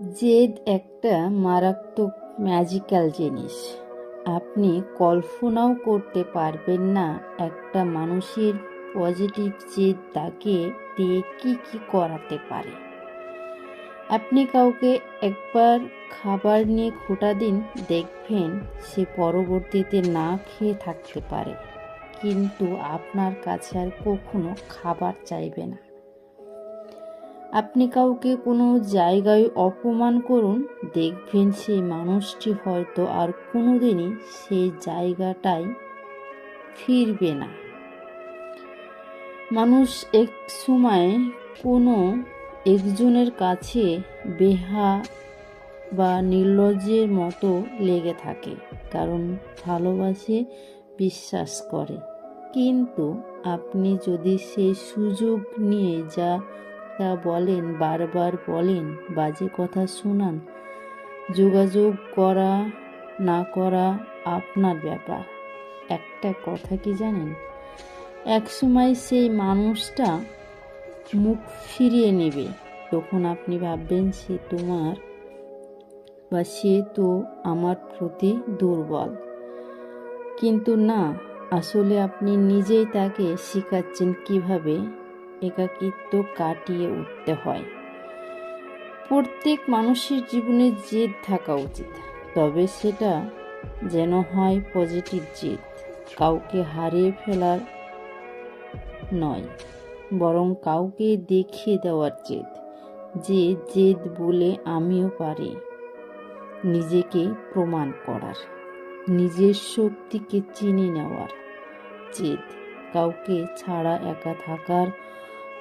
জেদ একটা মারাত্মক ম্যাজিক্যাল জিনিস। আপনি কল্পনাও করতে পারবেন না একটা মানুষের পজিটিভ জেদ তাকে দিয়ে কি কি করাতে পারে। আপনি কাউকে একবার খাবার নিয়ে খোটা দিন, দেখবেন সে পরবর্তীতে না খেয়ে থাকতে পারে। কিন্তু আপনার কাছে আর কখনো খাবার চাইবে না। আপনি কাউকে কোনো জায়গায় অপমান করুন, দেখবেন সেই মানুষটি হয়তো আর কোনোদিনই সেই জায়গাটায় ফিরবে না। মানুষ এক সময় কোনো একজনের কাছে বেহা বা নির্লজ্জের মতো লেগে থাকে, কারণ ভালোবাসে, বিশ্বাস করে। কিন্তু আপনি যদি সেই সুযোগ নিয়ে যা তা বলেন, বারবার বলেন, বাজে কথা শোনান। যোগাযোগ করা, না করা আপনার ব্যাপার। একটা কথা কি জানেন? একসময় সেই মানুষটা মুখ ফিরিয়ে নেবে। তখন আপনি ভাববেন, সে তোমার বা সে তো আমার প্রতি দুর্বল। কিন্তু না, আসলে আপনি নিজেই তাকে শেখাচ্ছেন কীভাবে একাকিত্ব কাটিয়ে উঠতে হয়। প্রত্যেক মানুষের জীবনে জেদ থাকা উচিত, তবে সেটা যেন হয় পজিটিভ জেদ, কাউকে হারিয়ে ফেলার নয়, বরং কাউকে দেখিয়ে দেওয়ার জেদ, যে জেদ বলে আমিও পারি নিজেকে প্রমাণ করার, নিজের শক্তিকে চিনে নেওয়ার জেদ, কাউকে ছাড়া একা থাকার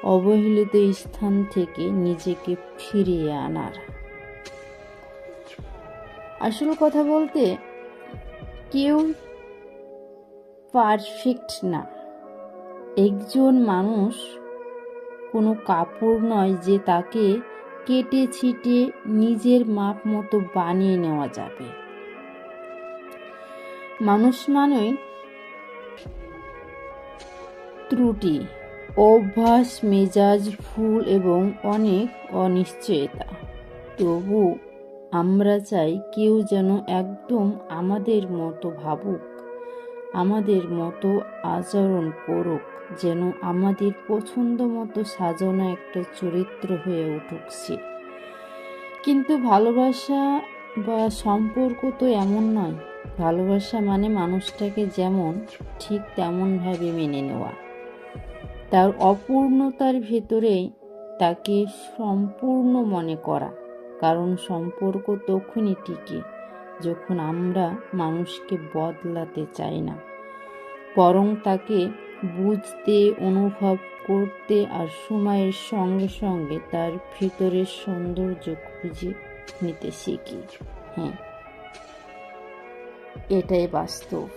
অবহেলিত স্থান থেকে নিজেকে ফিরিয়ে আনার। আসল কথা বলতে, কেউ পারফেক্ট না। একজন মানুষ কোনো কাপড় নয় যে তাকে কেটে ছিটে নিজের মাপ মতো বানিয়ে নেওয়া যাবে। মানুষ মানেই ত্রুটি। অভ্যাস, মেজাজ, ভুল এবং অনেক অনিশ্চয়তা। তবু আমরা চাই কেউ যেন একদম আমাদের মতো ভাবুক, আমাদের মতো আচরণ করুক, যেন আমাদের পছন্দ মতো সাজানো একটা চরিত্র হয়ে উঠুক সে। কিন্তু ভালোবাসা বা সম্পর্ক তো এমন নয়। ভালোবাসা মানে মানুষটাকে যেমন ঠিক তেমনভাবে মেনে নেওয়া। তার অপূর্ণতার ভেতরেই তাকে সম্পূর্ণ মনে করা। কারণ সম্পর্ক তখনই টিকে যখন আমরা মানুষকে বদলাতে চাই না। বরং তাকে বুঝতে, অনুভব করতে আর সময়ের সঙ্গে সঙ্গে তার ভিতরের সৌন্দর্য খুঁজে নিতে শিখি। হ্যাঁ এটাই বাস্তব।